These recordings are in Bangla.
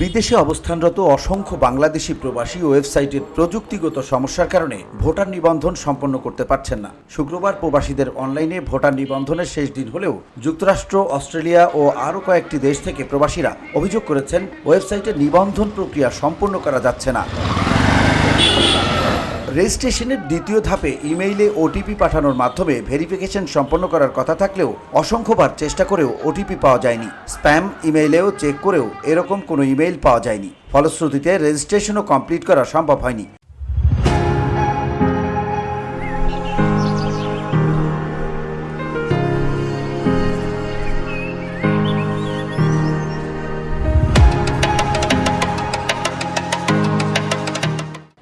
বিদেশে অবস্থানরত অসংখ্য বাংলাদেশি প্রবাসী ওয়েবসাইটের প্রযুক্তিগত সমস্যার কারণে ভোটার নিবন্ধন সম্পন্ন করতে পারছেন না। শুক্রবার প্রবাসীদের অনলাইনে ভোটার নিবন্ধনের শেষ দিন হলেও যুক্তরাষ্ট্র, অস্ট্রেলিয়া ও আরও কয়েকটি দেশ থেকে প্রবাসীরা অভিযোগ করেছেন, ওয়েবসাইটে নিবন্ধন প্রক্রিয়া সম্পন্ন করা যাচ্ছে না। রেজিস্ট্রেশনের দ্বিতীয় ধাপে ইমেইলে ওটিপি পাঠানোর মাধ্যমে ভেরিফিকেশন সম্পন্ন করার কথা থাকলেও অসংখ্যবার চেষ্টা করেও ওটিপি পাওয়া যায়নি। স্প্যাম ইমেইলেও চেক করেও এরকম কোনো ইমেইল পাওয়া যায়নি। ফলশ্রুতিতে রেজিস্ট্রেশনও কমপ্লিট করা সম্ভব হয়নি।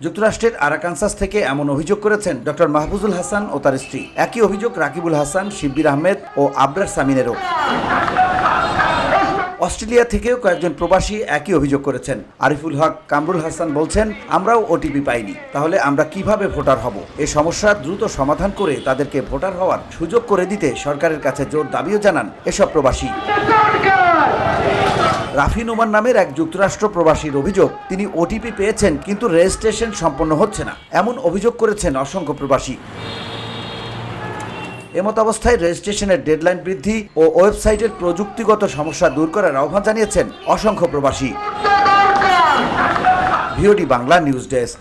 যুক্তরাষ্ট্রের আরাকানসাস থেকে এমন অভিযোগ করেছেন ডক্টর মাহফুজুল হাসান ও তার স্ত্রী। একই অভিযোগ রাকিবুল হাসান, শিব্বির আহমেদ ও আবরার সামিনেরও। অস্ট্রেলিয়া থেকেও কয়েকজন প্রবাসী একই অভিযোগ করেছেন। আরিফুল হক, কামরুল হাসান বলছেন, আমরাও ওটিপি পাইনি। তাহলে আমরা কীভাবে ভোটার হব? এ সমস্যা দ্রুত সমাধান করে তাদেরকে ভোটার হওয়ার সুযোগ করে দিতে সরকারের কাছে জোর দাবিও জানান এসব প্রবাসী। রাফি নোমান নামের এক যুক্তরাষ্ট্র প্রবাসীর অভিযোগ, তিনি ওটিপি পেয়েছেন কিন্তু রেজিস্ট্রেশন সম্পন্ন হচ্ছে না। এমন অভিযোগ করেছেন অসংখ্য প্রবাসী। এমত অবস্থায় রেজিস্ট্রেশনের ডেডলাইন বৃদ্ধি ও ওয়েবসাইটের প্রযুক্তিগত সমস্যা দূর করার আহ্বান জানিয়েছেন অসংখ্য প্রবাসী। VOD Bangla news desk.